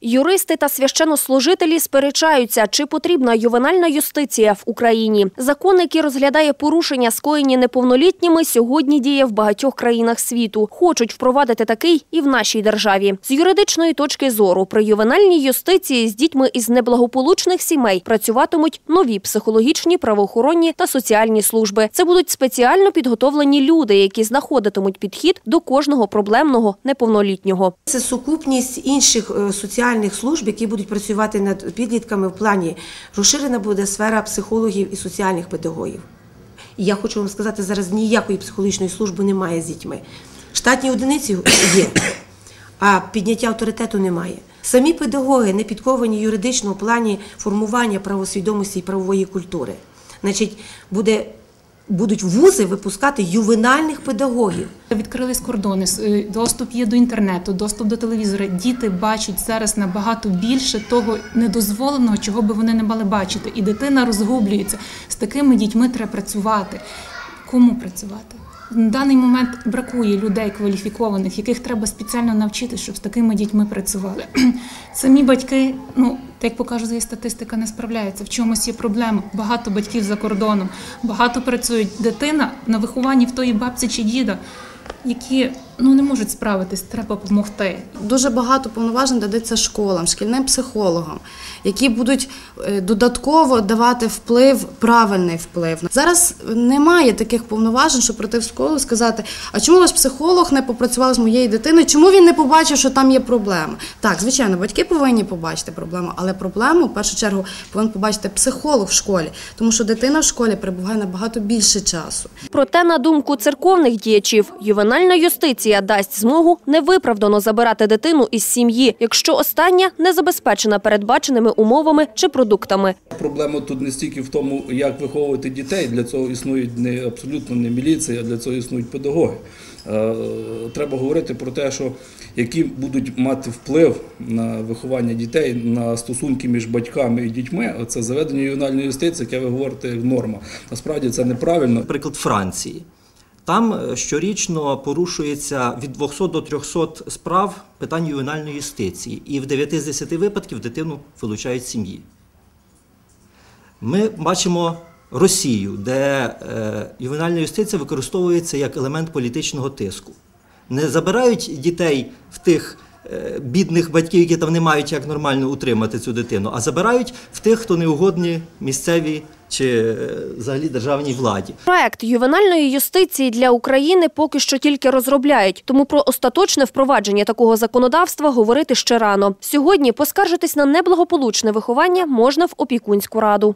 Юристи та священнослужителі сперечаються, чи потрібна ювенальна юстиція в Україні. Закон, який розглядає порушення, скоєні неповнолітніми, сьогодні діє в багатьох країнах світу. Хочуть впровадити такий і в нашій державі. З юридичної точки зору при ювенальній юстиції з дітьми із неблагополучних сімей працюватимуть нові психологічні, правоохоронні та соціальні служби. Це будуть спеціально підготовлені люди, які знаходитимуть підхід до кожного проблемного неповнолітнього. Це сукупність інших е, соціальних служб, які будуть працювати над підлітками в плані розширена буде сфера психологів і соціальних педагогів. І я хочу вам сказати, зараз ніякої психологічної служби немає з дітьми. Штатні одиниці є, а підняття авторитету немає. Самі педагоги не підковані юридично в плані формування правосвідомості і правової культури. Значить, буде, будуть вузи випускати ювенальних педагогів. Відкрились кордони, е, доступ є до інтернету, доступ до телевізора. Діти бачать зараз набагато більше того недозволеного, чого би вони не мали бачити. І дитина розгублюється. З такими дітьми треба працювати. Кому працювати? На даний момент бракує людей кваліфікованих, яких треба спеціально навчити, щоб з такими дітьми працювали. Самі батьки, ну як показує статистика, не справляються. В чомусь є проблема. Багато батьків за кордоном, багато працюють. Дитина на вихованні в тої бабці чи діда, які ну не можуть справитись, треба допомогти. Дуже багато повноважень дається школам, шкільним психологам, які будуть е, додатково давати вплив, правильний вплив. Зараз немає таких повноважень, щоб прийти в школу і сказати, а чому ваш психолог не попрацював з моєю дитиною? Чому він не побачив, що там є проблема? Так, звичайно, батьки повинні побачити проблему, але проблему в першу чергу повинен побачити психолог в школі, тому що дитина в школі перебуває набагато більше часу. Проте, на думку церковних діячів, ювенальна юстиція дасть змогу невиправдано забирати дитину із сім'ї, якщо остання не забезпечена передбаченими умовами чи продуктами. Проблема тут не стільки в тому, як виховувати дітей. Для цього існують не абсолютно не міліція, а для цього існують педагоги. Е, Треба говорити про те, що які будуть мати вплив на виховання дітей, на стосунки між батьками і дітьми. Це заведення ювенальної юстиції, яке ви говорите як норма. Насправді це неправильно. Приклад Франції. Там е, щорічно порушується від 200 до 300 справ питань ювенальної юстиції, і в 9 з 10 випадків дитину вилучають з сім'ї. Ми бачимо Росію, де е, ювенальна юстиція використовується як елемент політичного тиску. Не забирають дітей в тих е, бідних батьків, які там не мають як нормально утримати цю дитину, а забирають в тих, хто неугодні місцевій чи е, взагалі державній владі. Проект ювенальної юстиції для України поки що тільки розробляють, тому про остаточне впровадження такого законодавства говорити ще рано. Сьогодні поскаржитись на неблагополучне виховання можна в опікунську раду.